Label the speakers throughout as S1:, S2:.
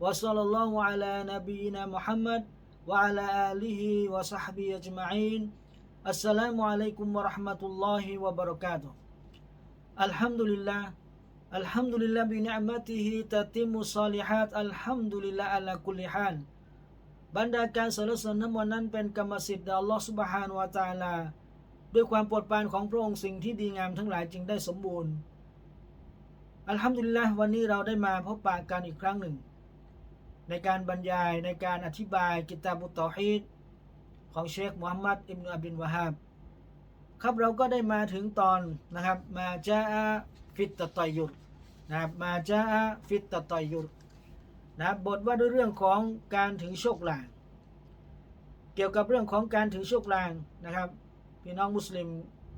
S1: وصلى الله على نبينا محمد وعلى آله وصحبه أجمعين السلام عليكم ورحمة الله وبركاته الحمد لله الحمد لله بنعمته تتم الصالحات الحمد لله على كل حال บรรดาการสรรเสริญน้ำวันนั้นเป็นกรรมสิทธิ์แด่อัลลอฮฺสุบฮานวะตะอาลา ด้วยความโปรดปรานของพระองค์สิ่งที่ดีงามทั้งหลายจึงได้สมบูรณ์ อัลฮัมดุลิลละวันนี้เราได้มาพบปะกันอีกครั้งหนึ่ง ในการบรรยายในการอธิบายกิตาบุตตอฮีดของเชคมุฮัมมัดอิบนุอับดินวะฮาบครับเราก็ได้มาถึงตอนนะครับ มาจาอาฟิตตะตอยยุดนะครับมาจาอาฟิตตะตอยยุดนะครับบทว่าด้วยเรื่องของการถือโชคลางเกี่ยวกับเรื่องของการถือโชคลางนะครับ พี่น้องมุสลิม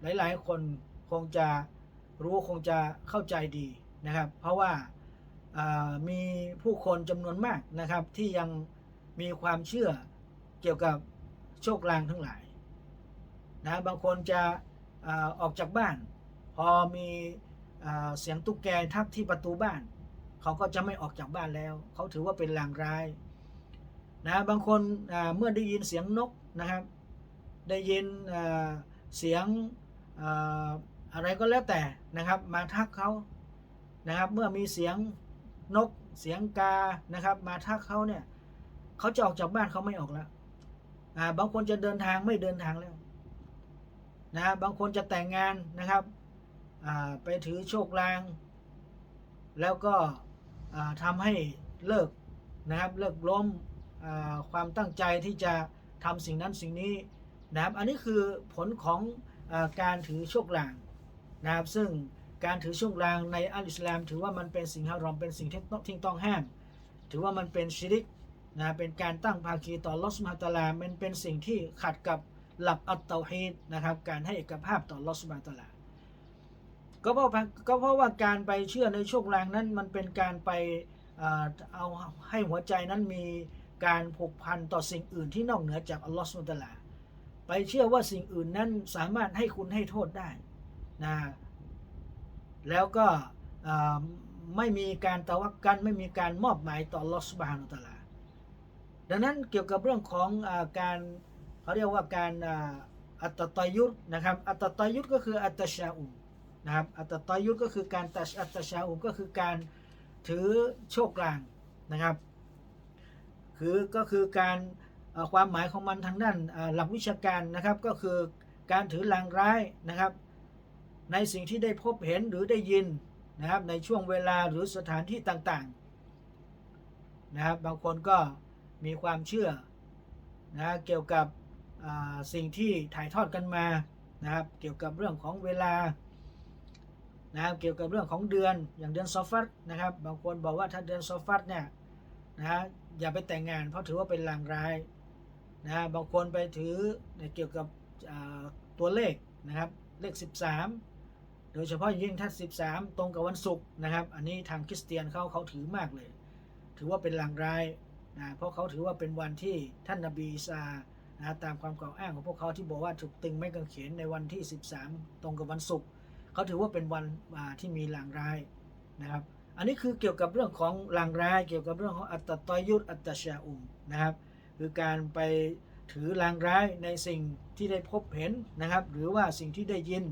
S1: หลาย ๆ คนคงจะรู้คงจะเข้าใจดีนะครับ เพราะว่า มีผู้คนจำนวนมากนะครับ ที่ยังมีความเชื่อเกี่ยวกับโชคลางทั้งหลายนะบางคนจะอออกจากบ้าน พอมีเสียงตุ๊กแกทักที่ประตูบ้าน เขาก็จะไม่ออกจากบ้านแล้ว เขาถือว่าเป็นลางร้ายนะบางคนเมื่อได้ยินเสียงนกนะครับ ได้ยินเสียงอะไรก็แล้วแต่นะครับ มาทักเขานะครับ เมื่อมีเสียง นกเสียงกานะครับ มาทักเขาเนี่ยเขาจะออกจากบ้านเขาไม่ออกแล้วอ่าบางคนจะเดินทางไม่เดินทางแล้วนะบางคนจะแต่งงานนะครับอ่าไปถือโชคลาง แล้วก็อ่าทำให้เลิกนะครับเลิกล้มอ่าความตั้งใจที่จะทำสิ่งนั้นสิ่งนี้นะครับอันนี้คือผลของอการถือโชคลางนะครับซึ่ง การถือโชคลางในอัลอิสลาม ถือว่ามันเป็นสิ่งฮารอมเป็นสิ่งที่ต้องที่ต้องห้าม ถือว่ามันเป็นชิริกนะเป็นการตั้งภาคีต่อลอสมาตาลามันเป็นสิ่งที่ขัดกับหลักอัตเตาฮีดนะครับการให้เอกภาพต่อลอสมาตาลาก็เพราะก็เพราะว่าการไปเชื่อในโชคลางนั้นมันเป็นการไปเอาให้หัวใจนั้นมีการผูกพันต่อสิ่งอื่นที่นอกเหนือจากอัลลอฮฺสุลตาลา ไปเชื่อว่าสิ่งอื่นนั้นสามารถให้คุณให้โทษได้นะ แล้วก็ไม่มีการตะวักกันไม่มีการมอบหมายต่อลอสุบฮานุตะอาลาดังนั้นเกี่ยวกับเรื่องของอการเขาเรียกว่าการอัตตายุตนะครับ อัตตายุตก็คืออัตชาอุมนะครับ อัตตายุตก็คือการตัชอัตชาอุมก็คือการถือโชคกลางนะครับ คือก็คือการความหมายของมันทางด้านหลักวิชาการนะครับ ก็คือการถือลางร้ายนะครับ ในสิ่งที่ได้พบเห็นหรือได้ยินนะครับในช่วงเวลาหรือสถานที่ต่างๆนะครับบางคนก็มีความเชื่อนะเกี่ยวกับสิ่งที่ถ่ายทอดกันมานะครับเกี่ยวกับเรื่องของเวลานะครับเกี่ยวกับเรื่องของเดือนอย่างเดือนซอฟัตนะครับบางคนบอกว่าถ้าเดือนซอฟัตเนี่ยนะอย่าไปแต่งงานเพราะถือว่าเป็นลางร้ายนะบางคนไปถือเกี่ยวกับตัวเลขนะครับเลข 13 โดยเฉพาะยิ่งถ้า 13 ตรงกับวันศุกร์นะครับ อันนี้ทางคริสเตียนเขาเขาถือมากเลย ถือว่าเป็นลางร้ายนะเพราะเขาถือว่าเป็นวันที่ท่านนบีอีสานะตามความกล่าวอ้างของพวกเขาที่บอกว่าถูกตึงไม้กางเขนในวันที่ 13 ตรงกับวันศุกร์เขาถือว่าเป็นวันที่มีลางร้ายนะครับ อันนี้คือเกี่ยวกับเรื่องของลางร้าย เกี่ยวกับเรื่องของอัตตอยุตอัตตชาอุมนะครับคือการไปถือลางร้ายในสิ่งที่ได้พบเห็นนะครับ หรือว่าสิ่งที่ได้ยิน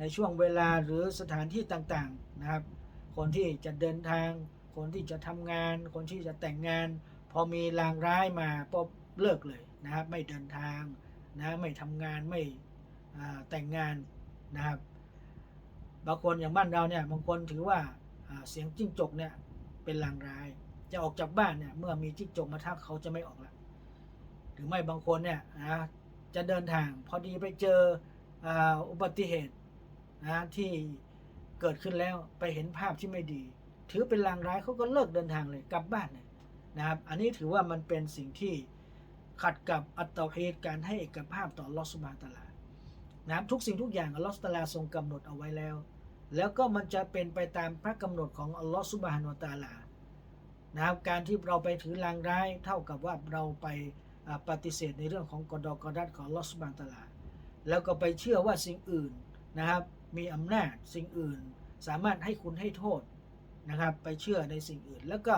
S1: ในช่วงเวลาหรือสถานที่ต่างๆนะครับ คนที่จะเดินทาง คนที่จะทำงาน คนที่จะแต่งงาน พอมีลางร้ายมาปุ๊บเลิกเลยนะครับ ไม่เดินทางนะไม่ทำงานไม่แต่งงานนะครับบางคนอย่างบ้านเราเนี่ยบางคนถือว่าเสียงจิ้งจกเนี่ยเป็นลางร้าย จะออกจากบ้านเนี่ยเมื่อมีจิ้งจกมาทักเขาจะไม่ออกละหรือไม่บางคนเนี่ยนะจะเดินทางพอดีไปเจอออุบัติเหตุ นะที่เกิดขึ้นแล้วไปเห็นภาพที่ไม่ดี ถือเป็นลางร้ายเขาก็เลิกเดินทางเลยกลับบ้านเลยนะครับ อันนี้ถือว่ามันเป็นสิ่งที่ขัดกับอัตเตาฮีดการให้เอกภาพต่อลอสบานตลานะครับทุกสิ่งทุกอย่างอัลลอฮฺสุบฮานะฮูวะตาลาทรงกำหนดเอาไว้แล้ว แล้วก็มันจะเป็นไปตามพระกำหนดของอัลลอฮฺสุบฮานะฮูวะตาลานะครับการที่เราไปถือลางร้ายเท่ากับว่าเราไปปฏิเสธในเรื่องของกอดอกอดัดของอัลลอฮฺสุบฮานตาลา แล้วก็ไปเชื่อว่าสิ่งอื่นนะครับ มีอำนาจสิ่งอื่น สามารถให้คุณให้โทษนะครับ ไปเชื่อในสิ่งอื่น แล้วก็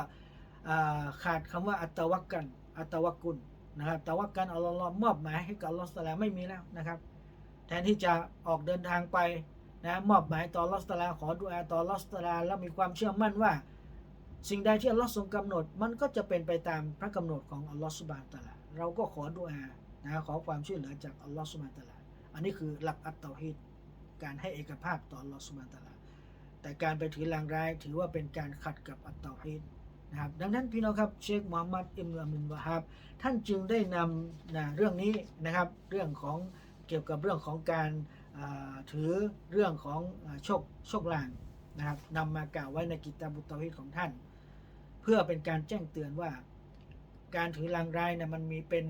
S1: ขาดคำว่าอัตตวักกันอัตตวักุลนะครับแต่วักกันอัลลอฮ์มอบหมายให้กับอัลลอฮ์ตะอาลาไม่มีแล้วนะครับ แทนที่จะออกเดินทางไปนะมอบหมายต่ออัลลอฮ์ตะอาลาขอดุอาต่ออัลลอฮ์ตะอาลาแล้วมีความเชื่อมั่นว่า สิ่งใดที่อัลลอฮ์ทรงกำหนด มันก็จะเป็นไปตามพระกำหนดของอัลลอฮ์สุบานตะลาเราก็ขอดุอานะขอความช่วยเหลือจากอัลลอฮ์สุบานตะอาลาอันนี้คือหลักอัตตาฮิด การให้เอกภาพต่อลอสุบฮานตะอาลาแต่การไปถือลางร้ายถือว่าเป็นการขัดกับอัตตาฮิดนะครับดังนั้นพี่น้องครับเชคมูฮัมหมัดอิมรามินวะฮับท่านจึงได้นำนะเรื่องนี้นะครับ เรื่องของเกี่ยวกับเรื่องของการถือเรื่องของโชคโชคลางนะครับนำมากล่าวไว้ในกิตาบุตเตาฮิดของท่าน เพื่อเป็นการแจ้งเตือนว่า การถือลางร้ายนะมันมีเป็น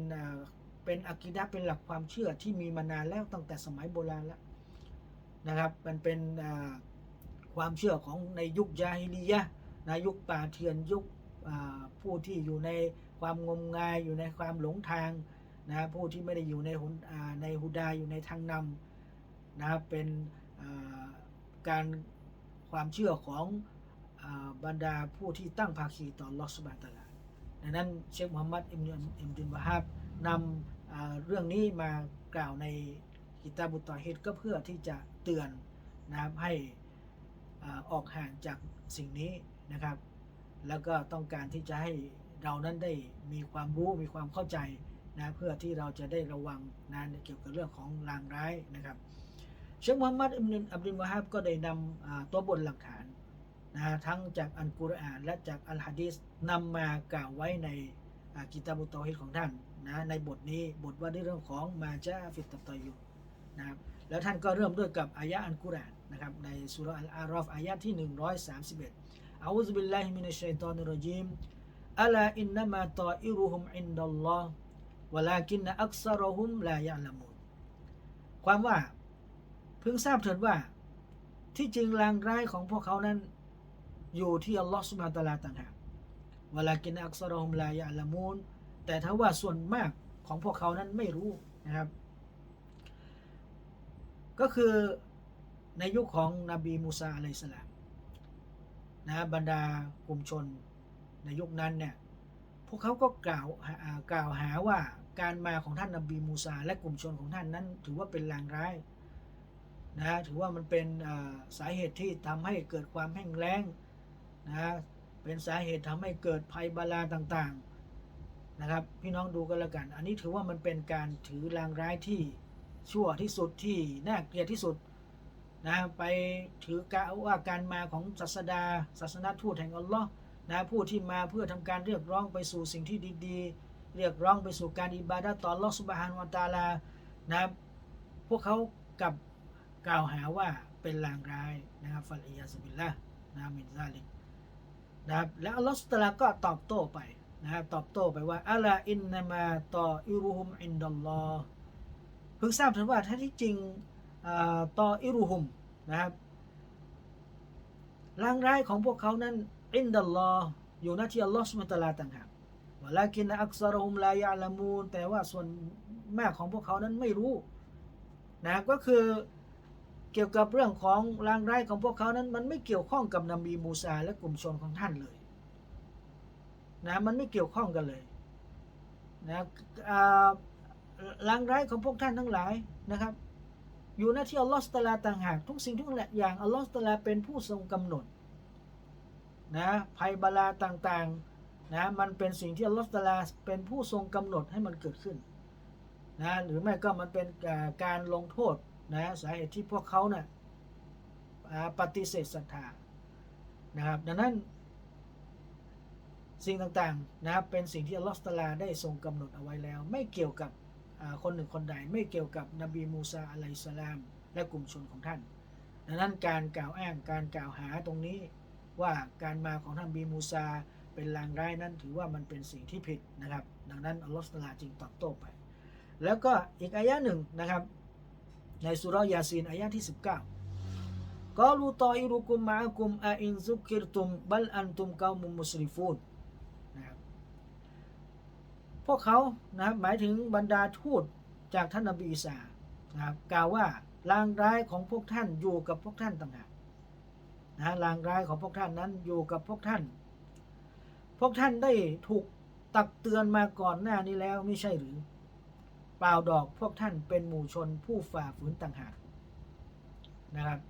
S1: เป็นอะกีดะเป็นหลักความเชื่อที่มีมานานแล้วตั้งแต่สมัยโบราณแล้ว นะครับ มันเป็นความเชื่อของในยุคยาฮิลียะนะยุคป่าเถื่อนยุคผู้ที่อยู่ในความงมงายอยู่ในความหลงทางนะผู้ที่ไม่ได้อยู่ในหุนอ่าในฮุดาอยู่ในทางนำนะครับเป็นการความเชื่อของอบรรดาผู้ที่ตั้งภาคีต่อลอสบาตลาดังนั้นเชคมุฮัมมัดอิมนุอิมดินวะฮับนำเรื่องนี้มากล่าวใน กิตาบุตตอฮิดก็เพื่อที่จะเตือนนะครับให้ออกห่างจากสิ่งนี้นะครับ แล้วก็ต้องการที่จะให้เรานั้นได้มีความรู้มีความเข้าใจนะเพื่อที่เราจะได้ระวังนะเกี่ยวกับเรื่องของลางร้ายนะครับ เชคมุฮัมมัดอิบนุอับดุลวะฮับก็ได้นำตัวบทหลักฐานนะทั้งจากอัลกุรอานและจากอัลฮะดีษนำมากล่าวไว้ในกิตาบุตเตาฮิดของท่านนะในบทนี้บทว่าด้วยเรื่องของมาจาฟิตตะตอยุ นะครับแล้วท่านก็เริ่มด้วยกับอายะอันกุรานนะครับในสุรอัลอารอฟอายะที่ 131อาอุซบิลลาฮิมินัชชัยฏอนิรจีมอัลาอินนามาตออิรุฮุมอินดัลลอฮ์วะลากินอักซารหุมลายะละมูนความว่าเพิ่งทราบเถิดว่า ที่จริงลางร้ายของพวกเขานั้น อยู่ที่อัลลอฮ์สุบฮานตะลาต่างหากเวลากินอักษรฮุมลายะละมูนแต่ถ้าว่าส่วนมากของพวกเขานั้นไม่รู้นะครับ ก็คือในยุคของนบีมูซาอะลัยสลามนะบรรดากลุ่มชนในยุคนั้นเนี่ยพวกเขาก็กล่าวกล่าวหาว่าการมาของท่านนบีมูซาและกลุ่มชนของท่านนั้น ถือว่าเป็นลางร้ายนะถือว่ามันเป็นสาเหตุที่ทำให้เกิดความแห้งแล้งนะเป็นสาเหตุทำให้เกิดภัยบาลาต่างๆนะครับพี่น้องดูกันล้วกัน อันนี้ถือว่ามันเป็นการถือลางร้ายที่ ชั่วที่สุดที่น่าเกลียดที่สุดนะไปถือกะว่าการมาของศาสดาศาสนาทูตแห่งอัลลอฮ์นะผู้ที่มาเพื่อทำการเรียกร้องไปสู่สิ่งที่ดีๆ เรียกร้องไปสู่การอิบาดะต่อลอสุบฮานวตาลานะพวกเขากับกล่าวหาว่าเป็นลางร้ายนะครับฟัลอียาสบิลละนะมินซาลิกนะครับแล้วอัลลอฮฺสุตลาก็ตอบโต้ไปนะครับตอบโต้ไปว่าอัลลาอินนามาตออิรุฮุมอินดัลลอฮ์ พิ่งทราบถึงว่าถ้าที่จริงตออิรุฮุมนะครับร่างร้ายของพวกเขานั้นอินดัลลออยู่หน้าที่อัลลอฮฺสุบตาลาต่างหากวะลากินอักษรุมลายะละมูนแต่ว่าส่วนมากของพวกเขานั้นไม่รู้นะครับก็คือเกี่ยวกับเรื่องของรางร้ายของพวกเขานั้น มันไม่เกี่ยวข้องกับนบีมูซาและกลุ่มชนของท่านเลยนะมันไม่เกี่ยวข้องกันเลยนะ อ่างร้ายของพวกท่านทั้งหลายนะครับ อยู่หน้าที่อัลลอฮฺตาลาต่างหากทุกสิ่งทุกอย่างอัลลอฮฺตาลาเป็นผู้ทรงกำหนดนะภัยบาลาต่างๆนะมันเป็นสิ่งที่อัลลอฮฺตาลาเป็นผู้ทรงกำหนดให้มันเกิดขึ้นนะหรือไม่ก็มันเป็นการลงโทษนะสาเหตุที่พวกเขาเนะ่ยปฏิเสธศรัทธานะครับ ดังนั้นสิ่งต่างๆนะครับเป็นสิ่งที่อัลลอฮฺตาลาได้ทรงกำหนดเอาไว้แล้ว ไม่เกี่ยวกับ คนหนึ่งคนใดไม่เกี่ยวกับนบีมูซาอะลัยสลามและกลุ่มชนของท่าน ดังนั้นการกล่าวอ้างการกล่าวหาตรงนี้ว่าการมาของท่านบีมูซาเป็นลางร้ายนั้นถือว่ามันเป็นสิ่งที่ผิดนะครับ ดังนั้นอัลลอฮฺสุลาจึงตอบโต้ไป แล้วก็อีกอายะหนึ่งนะครับ ในสุรยาซีนอายะที่ 19กอลูตออิรุกุมมะอะกุมอาอินซุกิรตุมบัลอันตุมกามุมมุสริฟูน พวกเขานะครับหมายถึงบรรดาทูตจากท่านนบีอีสานะครับกล่าวว่าลางร้ายของพวกท่านอยู่กับพวกท่านต่างหากนะลางร้ายของพวกท่านนั้นอยู่กับพวกท่าน พวกท่านได้ถูกตักเตือนมาก่อนหน้านี้แล้วไม่ใช่หรือเปล่าดอกพวกท่านเป็นหมู่ชนผู้ฝ่าฝืนต่างหากนะครับ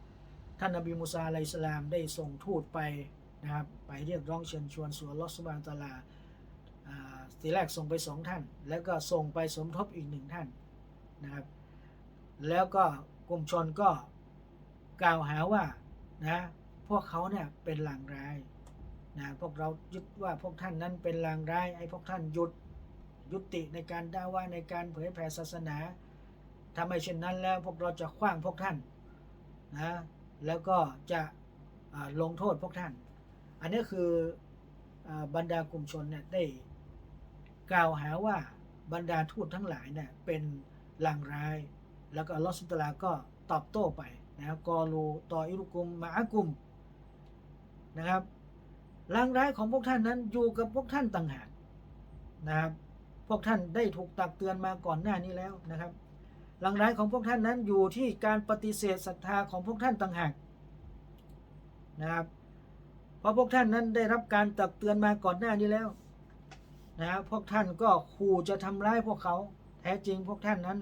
S1: ท่านนบีมูซาอะลัยสลามได้ส่งทูตไปนะครับไปเรียกร้องเชิญชวนสู่ลอสบานตาลา ทีแรกส่งไปสองท่าน แล้วก็ส่งไปสมทบอีกหนึ่งท่านนะครับ แล้วก็กลุ่มชนก็กล่าวหาว่านะพวกเขาเนี่ยเป็นลางร้ายนะพวกเรายึดว่าพวกท่านนั้นเป็นลางร้ายให้พวกท่านหยุดยุติในการด่าว่าในการเผยแผ่ศาสนาถ้าไม่เช่นนั้นแล้วพวกเราจะขว้างพวกท่านนะแล้วก็จะลงโทษพวกท่าน อันนี้คืออบรรดากลุ่มชนเนี่ยได้ กล่าวหาว่าบรรดาทูตทั้งหลายเนี่ยเป็นลางร้าย แล้วก็ลอสุตลาก็ตอบโต้ไปนะครับกอลูต่ออิรุกุมมาอากุมนะครับลางร้ายของพวกท่านนั้นอยู่กับพวกท่านต่างหากนะครับ พวกท่านได้ถูกตักเตือนมาก่อนหน้านี้แล้วนะครับลางร้ายของพวกท่านนั้นอยู่ที่การปฏิเสธศรัทธาของพวกท่านต่างหากนะครับ เพราะพวกท่านนั้นได้รับการตักเตือนมาก่อนหน้านี้แล้ว นะพวกท่านก็ขู่จะทำร้ายพวกเขา แท้จริงพวกท่านนั้น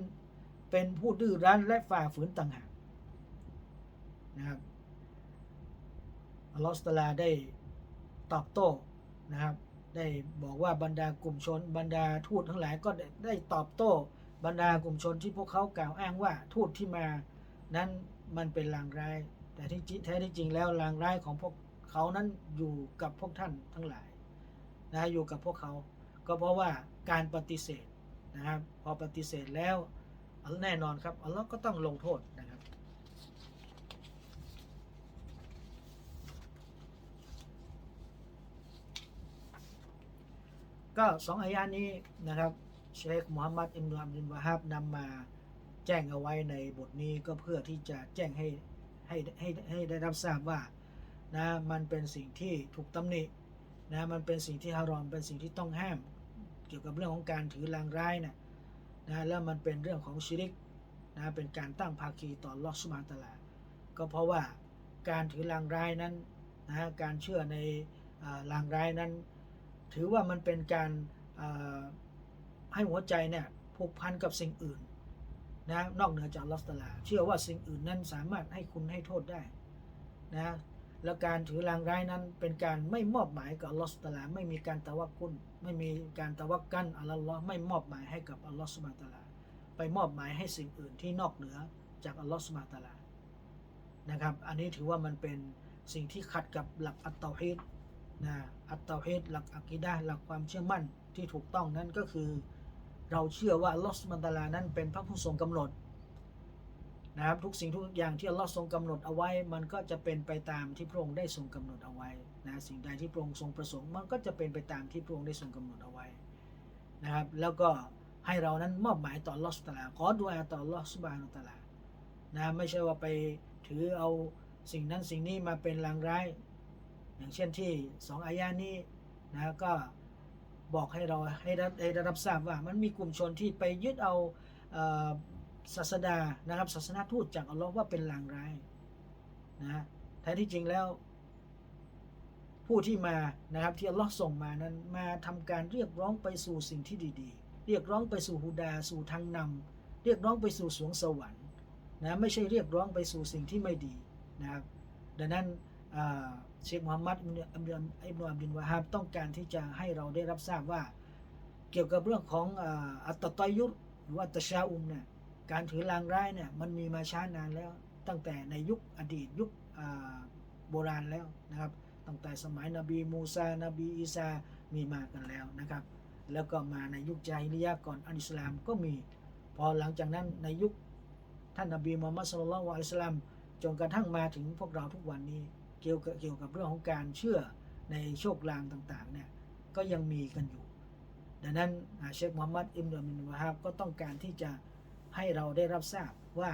S1: เป็นผู้ดื้อรั้นและฝ่าฝืนต่างหากนะครับอัลลอฮฺสตลาได้ตอบโต้นะครับ ได้บอกว่าบรรดากลุ่มชน บรรดาทูตทั้งหลายก็ได้ตอบโต้ บรรดากลุ่มชนที่พวกเขากล่าวอ้างว่าทูตที่มา นั้นมันเป็นลางร้าย แต่ที่แท้ที่จริงแล้วลางร้ายของพวกเขานั้นอยู่กับพวกท่านทั้งหลายนะอยู่กับพวกเขา ก็เพราะว่าการปฏิเสธนะครับ พอปฏิเสธแล้วแน่นอนครับอัลลอฮ์ก็ต้องลงโทษนะครับก็สองอายานี้นะครับเชคมูฮัมหมัดอิมรุอัมดินวาฮับนำมาแจ้งเอาไว้ในบทนี้ก็เพื่อที่จะแจ้งให้ให้ให้ให้ได้รับทราบว่านะมันเป็นสิ่งที่ถูกตำหนินะมันเป็นสิ่งที่ฮารอมเป็นสิ่งที่ต้องห้าม เกี่ยวกับเรื่องของการถือลางร้ายนะนะแล้วมันเป็นเรื่องของชิริกนะเป็นการตั้งภาคีต่อลอสุมาตลาก็เพราะว่าการถือลางร้ายนั้นนะการเชื่อในอ่าลางร้ายนั้น ถือว่ามันเป็นการให้หัวใจเนี่ยผูกพันกับสิ่งอื่นนะนอกเหนือจากลอสตาลา เชื่อว่าสิ่งอื่นนั้นสามารถให้คุณให้โทษได้นะ แล้วการถือลางร้ายนั้นเป็นการไม่มอบหมายกับอัลลอฮฺสุบตลาไม่มีการตะวักกุนไม่มีการตะวักกันอัลลอฮ์ไม่มอบหมายให้กับอัลลอฮฺสุบตลาไปมอบหมายให้สิ่งอื่นที่นอกเหนือจากอัลลอฮฺสุบตลานะครับ อันนี้ถือว่ามันเป็นสิ่งที่ขัดกับหลักอัตเตาฮีดนะอัตเตาฮีดหลักอะกีดะหลักความเชื่อมั่นที่ถูกต้องนั้นก็คือ เราเชื่อว่าอัลลอฮฺสุบตลานั้นเป็นพระผู้ทรงกำหนด นะครับทุกสิ่งทุกอย่างที่อัลลอฮ์ทรงกำหนดเอาไว้ มันก็จะเป็นไปตามที่พระองค์ได้ทรงกำหนดเอาไว้นะสิ่งใดที่พระองค์ทรงประสงค์ มันก็จะเป็นไปตามที่พระองค์ได้ทรงกำหนดเอาไว้นะครับ แล้วก็ให้เรานั้นมอบหมายต่อลอสตาลาขอดุอาต่อลอสบานุตาลานะไม่ใช่ว่าไปถือเอาสิ่งนั้นสิ่งนี้มาเป็นลางร้าย อย่างเช่นที่สองอายานี้นะก็บอกให้เราให้ได้ให้รับทราบว่ามันมีกลุ่มชนที่ไปยึดเอา ศาสดานะครับศาสนาทูตจากอัลลอฮ์ว่าเป็นลางร้ายนะแท้ที่จริงแล้ว ผู้ที่มานะครับที่อัลลอฮ์ส่งมานั้นมาทำการเรียกร้องไปสู่สิ่งที่ดีๆ เรียกร้องไปสู่ฮูดาสู่ทางนำเรียกร้องไปสู่สวงสวรรค์นะไม่ใช่เรียกร้องไปสู่สิ่งที่ไม่ดีนะครับดังนั้นอ่าเชคมูฮัมมัดอิบนุอับดุลอิบนุอับดุลวะฮับต้องการที่จะให้เราได้รับทราบว่า เกี่ยวกับเรื่องของอัตตอยุรหรือว่าอัตชาอุมเนี่ย การถือลางร้ายเนี่ยมันมีมาช้านานแล้ว ตั้งแต่ในยุคอดีตยุคโบราณแล้วนะครับตั้งแต่สมัยนบีมูซา นบีอีสามีมากันแล้วนะครับ แล้วก็มาในยุคจาฮิลิยะก่อนอันอิสลามก็มี พอหลังจากนั้นในยุคท่านนบีมูฮัมมัดสุลลัลลอฮุอะลัยฮิวะสัลลัมจนกระทั่งมาถึงพวกเราทุกวันนี้เกี่ยวกับเกี่ยวกับเรื่องของการเชื่อในโชคลางต่างๆเนี่ยก็ยังมีกันอยู่ ดังนั้นอาเชคมูฮัมมัดอิมรุมินวะฮับก็ต้องการที่จะ ให้เราได้รับทราบว่า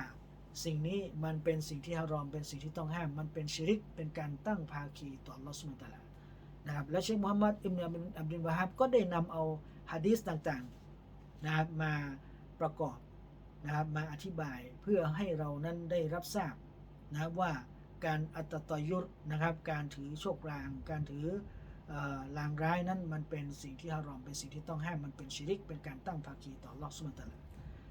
S1: สิ่งนี้มันเป็นสิ่งที่ฮารอมเป็นสิ่งที่ต้องห้าม มันเป็นชิริกเป็นการตั้งภาคีต่อลอฮฺสุตาลานะครับและเชคมูฮัมหมัดอิมนอับดุลวะฮับก็ได้นำเอาฮะดีษต่างๆนะครับมาประกอบนะครับมาอธิบายเพื่อให้เรานั้นได้รับทราบนะบว่าการอัตตยุรนะครับ การถือโชคลาง การถือลางร้ายนั้นมันเป็นสิ่งที่ฮารอมเป็นสิ่งที่ต้องห้ามมันเป็นชิริก เป็นการตั้งภาคีต่อลอฮฺสุตาลา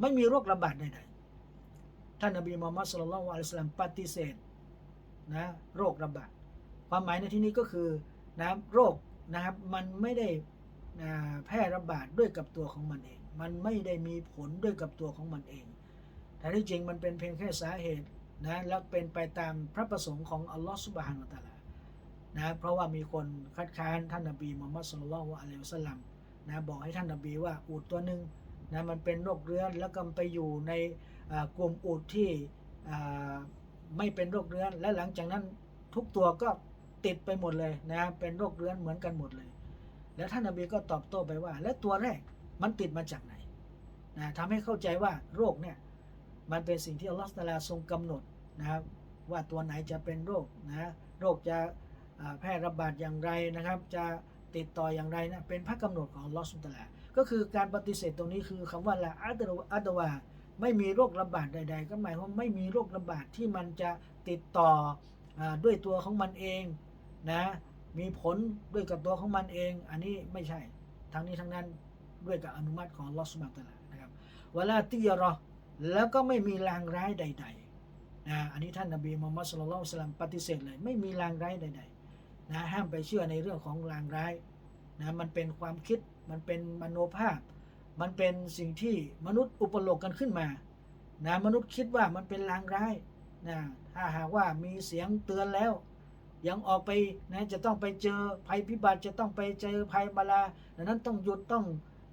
S1: ไม่มีโรคระบาดใดๆท่านนบีมุฮัมมัดศ็อลลัลลอฮุอะลัยฮิวะซัลลัมปฏิเสธนะโรคระบาดความหมายในที่นี้ก็คือนะโรคนะครับมันไม่ได้อ่าแพร่ระบาดด้วยกับตัวของมันเอง มันไม่ได้มีผลด้วยกับตัวของมันเอง แต่ที่จริงมันเป็นเพียงแค่สาเหตุนะและเป็นไปตามพระประสงค์ของอัลลอฮฺสุบฮานาตะลานะเพราะว่ามีคนคัดค้านท่านนบีมุฮัมมัดสุลลัลลอฮุอะลัยฮิวะสัลลัมนะบอกให้ท่านนบีว่าอูดตัวหนึ่ง นะมันเป็นโรคเรื้อนแล้วก็ไปอยู่ในกลุ่มอูดที่ไม่เป็นโรคเรื้อน และหลังจากนั้นทุกตัวก็ติดไปหมดเลยนะเป็นโรคเรื้อนเหมือนกันหมดเลย แล้วท่านนบีก็ตอบโต้ไปว่า และตัวแรกมันติดมาจากไหนนะทำให้เข้าใจว่าโรคเนี่ยมันเป็นสิ่งที่อัลลอฮฺตาลาทรงกำหนดนะครับว่าตัวไหนจะเป็นโรคนะโรคจะแพร่ระบาดอย่างไรนะครับ จะติดต่ออย่างไรนะเป็นพระกำหนดของอัลลอฮฺสุตาลา ก็คือการปฏิเสธตรงนี้คือคำว่าละอัตวอัตวาไม่มีโรคระบาดใด ๆ ก็หมายความว่าไม่มีโรคระบาดที่มันจะติดต่ออด้วยตัวของมันเองนะมีผลด้วยกับตัวของมันเอง อันนี้ไม่ใช่ทั้งนี้ทั้งนั้นด้วยกับอนุมัติของลอสุบตลานะครับเวลาติยรอแล้วก็ไม่มีลางร้ายใดๆนะอันนี้ท่านนบีมุฮัมมัดสุลลัลลอฮุอะลัยฮิวะสัลลัมปฏิเสธเลย ไม่มีลางร้ายใดๆนะห้ามไปเชื่อในเรื่องของลางร้ายนะมันเป็นความคิด มันเป็นมโนภาพ มันเป็นสิ่งที่มนุษย์อุปโลกกันขึ้นมานะมนุษย์คิดว่ามันเป็นลางร้ายนะถ้าหากว่ามีเสียงเตือนแล้ว ยังออกไปนะจะต้องไปเจอภัยพิบัติจะต้องไปเจอภัยบาลาดังนั้นต้องหยุดต้อง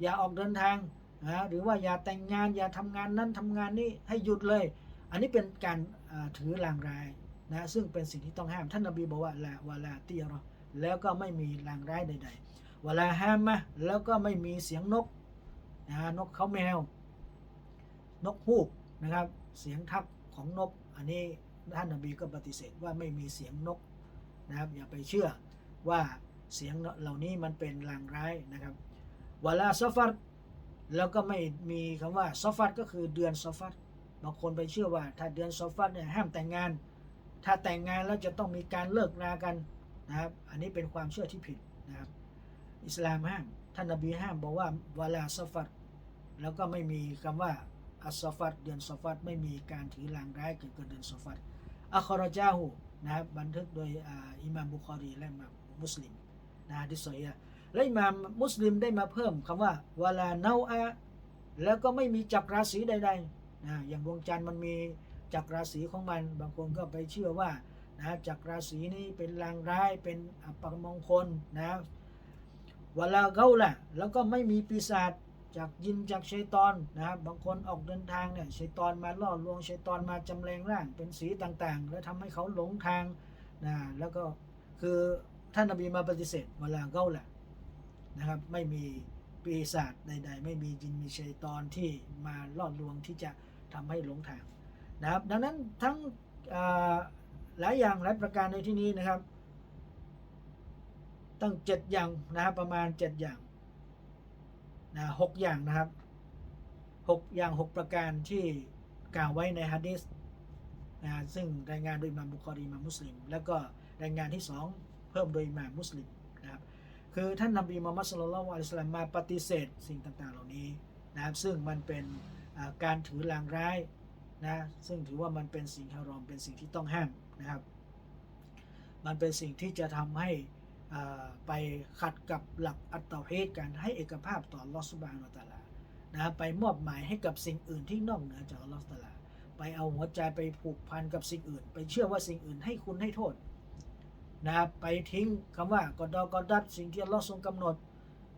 S1: อย่าออกเดินทางนะหรือว่าอย่าแต่งงานอย่าทำงานนั้นทำงานนี้ให้หยุดเลย อันนี้เป็นการถือลางร้ายนะซึ่งเป็นสิ่งที่ต้องห้ามท่านนบีบอกว่าละวาลาเตียรอแล้วก็ไม่มีลางร้ายใด ๆ วลาห้ามมะแล้วก็ไม่มีเสียงนกนะนกเขาแมว นกฮูกนะครับ เสียงทักของนก อันนี้ท่านนบีก็ปฏิเสธว่าไม่มีเสียงนกนะครับ อย่าไปเชื่อว่าเสียงเหล่านี้มันเป็นลางร้ายนะครับวลาซฟัรแล้วก็ไม่มีคำว่าซอฟัตก็คือเดือนซอฟัตบางคนไปเชื่อว่า ถ้าเดือนซอฟัตเนี่ยห้ามแต่งงาน ถ้าแต่งงานแล้วจะต้องมีการเลิกรากันนะครับ อันนี้เป็นความเชื่อที่ผิดนะครับ อิสลามห้าม ท่านนบีห้ามบอกว่าวาลาซอฟัตแล้วก็ไม่มีคำว่าอัสซอฟัตเดือนซอฟัตไม่มีการถือลางร้ายเกิดเกิดเดือนซอฟัตอัคอรจาหูนะครับบันทึกโดยอิหม่ามบุคอรีและอิมามมุสลิมนะฮะดิสอยะและอิหม่ามมุสลิมได้มาเพิ่มคำว่าวาลาเนาอะแล้วก็ไม่มีจักรราศีใดๆนะอย่างดวงจันทร์มันมีจักรราศีของมัน บางคนก็ไปเชื่อว่านะจักรราศีนี้เป็นลางร้ายเป็นอัปมงคลนะ วลาเกาละแล้วก็ไม่มีปีศาจจากยินจากชัยตอนนะครับบางคนออกเดินทางเนี่ยชัยตอนมาล่อลวงชัยตอนมาจำแรงร่างเป็นสีต่างๆ แล้วทำให้เขาหลงทางนะแล้วก็คือท่านนบีมาปฏิเสธเวลาเกาแหละนะครับไม่มีปีศาจใด ๆ ไม่มีจินมีชัยตอนที่มาล่อลวงที่จะทำให้หลงทางนะครับดังนั้นทั้งหลายอย่างหลายประการในที่นี้นะครับ ตั้งเจ็ดอย่างนะครับ ประมาณเจ็ดอย่างนะหกอย่างนะครับหกอย่างหกประการที่กล่าวไว้ในฮะดีษนะซึ่งรายงานโดยมามบุคอรีมามุสลิม แล้วก็รายงานที่สองเพิ่มโดยมามมุสลิมนะครับคือท่านนบีมุฮัมมัดสุลลัลวะลิสลามมาปฏิเสธสิ่งต่าง ๆ เหล่านี้นะครับซึ่งมันเป็นการถือลางร้ายนะซึ่งถือว่ามันเป็นสิ่งฮารอมเป็นสิ่งที่ต้องห้ามนะครับ มันเป็นสิ่งที่จะทำให้ ไปขัดกับหลักอัตเตาฮีดการให้เอกภาพต่อลอสบานะฮูวะตาลานะครับไปมอบหมายให้กับสิ่งอื่นที่นอกเหนือจากลอฮฺตาลา ไปเอาหัวใจไปผูกพันกับสิ่งอื่น ไปเชื่อว่าสิ่งอื่นให้คุณให้โทษนะครับไปทิ้งคำว่ากอดอกอดัดสิ่งที่ลอทรงกำหนด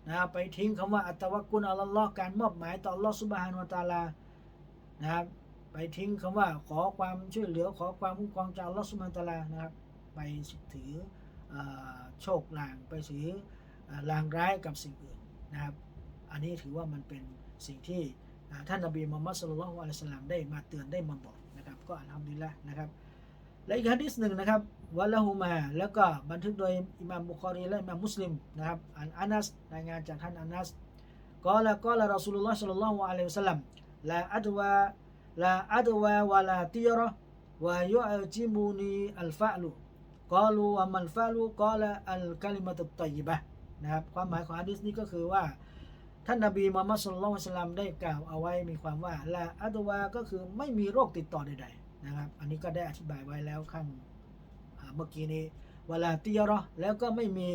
S1: นะครับไปทิ้งคำว่าอัตตะวักกุลอัลลอฮ์การมอบหมายต่อลอสุบฮานุตาลานะครับไปทิ้งคำว่าขอความช่วยเหลือขอความคุ้มครองจากลอสุบฮานุตาลานะครับไปถือ โชคลางไปถือลางร้ายกับสิ่งอื่นนะครับ อันนี้ถือว่ามันเป็นสิ่งที่ท่านนบีมุฮัมมัดสุลลัลอฮุอะลัยฮิวะสัลลัมได้มาเตือนได้มาบอกนะครับก็อัลฮัมดุลิลละนะครับและอีกฮะดิษหนึ่งนะครับวะละหูมาแล้วก็บันทึกโดยอิหม่ามบุคอรีและอิหม่ามมุสลิมนะครับอันอานัสรายงานจากท่านอานัสกอละกอละรอสูลุลลอฮ์สัลลัลลอฮุอะลัยฮิวะสัลลัมลาอัดวาลาอัดวาวะลาตีระวะยุอจิมูนีอัลฟะลุ กอลูวะมัลฟะลุกอละอัลกะลิมะตุตตัยบะนะครับความหมายของฮะดิษนี้ก็คือว่า ท่านนบีมุฮัมมัดสุลลัลสลัมได้กล่าวเอาไว้มีความว่าละอัตวาก็คือไม่มีโรคติดต่อใดๆนะครับอันนี้ก็ได้อธิบายไว้แล้วข้างเมื่อกี้นี้เวลาตียราะห์แล้วก็ไม่มี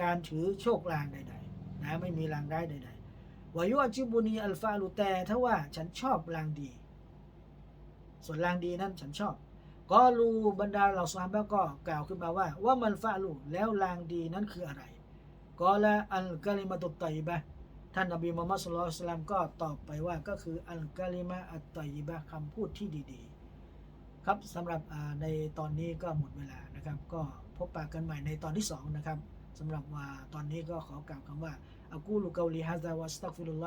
S1: การถือโชคลางใดๆนะไม่มีลางร้ใดๆวายุอาจิบุนีอัลฟาลูแต่ถ้าว่าฉันชอบลางดี ส่วนลางดีนั้นฉันชอบ ก็รูบรรดาเหล่าซอฮาบะห์ก็กล่าวขึ้นมาว่า ว่ามันฟาลูแล้วลางดีนั้นคืออะไรก็ละอัลกะลิมะตุตตัยบะท่านนบีมุฮัมมัดสุลลัลสลามก็ตอบไปว่าก็คืออัลกาลิมะอัตตอยบะคำพูดที่ดีๆ ครับสำหรับในตอนนี้ก็หมดเวลานะครับ ก็พบปะกันใหม่ในตอนที่สองนะครับสำหรับว่าตอนนี้ก็ขอกล่าวคำว่าอักูลุกาลิฮะซาวัสตักฟิรุลล